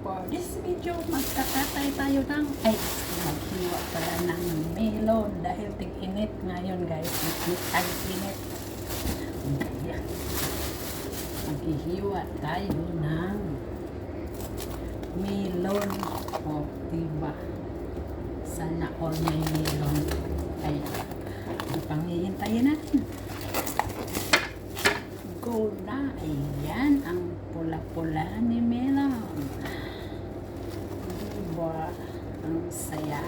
For this video, magkakatay tayo ng, ay, maghiwa pala ng melon dahil tig-init ngayon guys. Tig-init. Kaya, maghihiwa tayo ng melon. O, diba? Sana all may melon. Kaya, ang panghihintayin natin. Go na. Ayan, ang pula-pula ni Melon. Diba? Ang saya.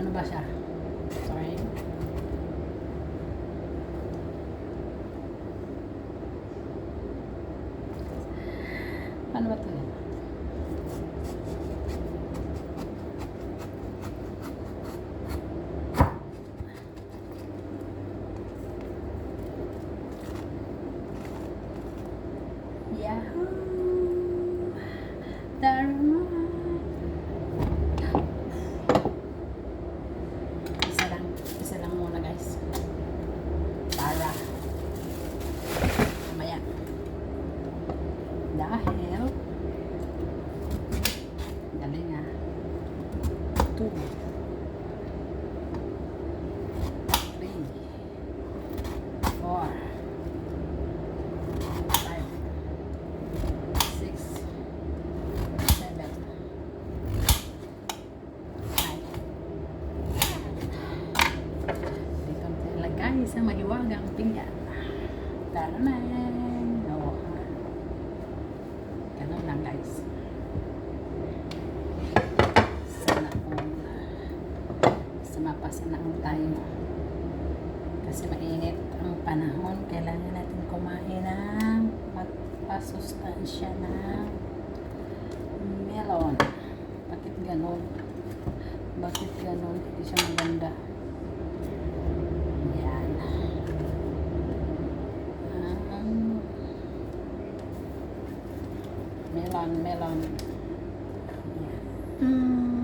Ano ba siya? Sorry. Ano ba ito? Two. Three. Four. Five. Six. Seven. Nine. Dito ang ilagay sa mahiwagang pinggan. Tara na. Sa mapasinaan tayo. Kasi mainit ang panahon. Kailangan natin kumain ng magpasustansya ng melon. Bakit ganon? Bakit ganon? Hindi siya maganda. Yan. Um, melon, melon. Yan. Mm.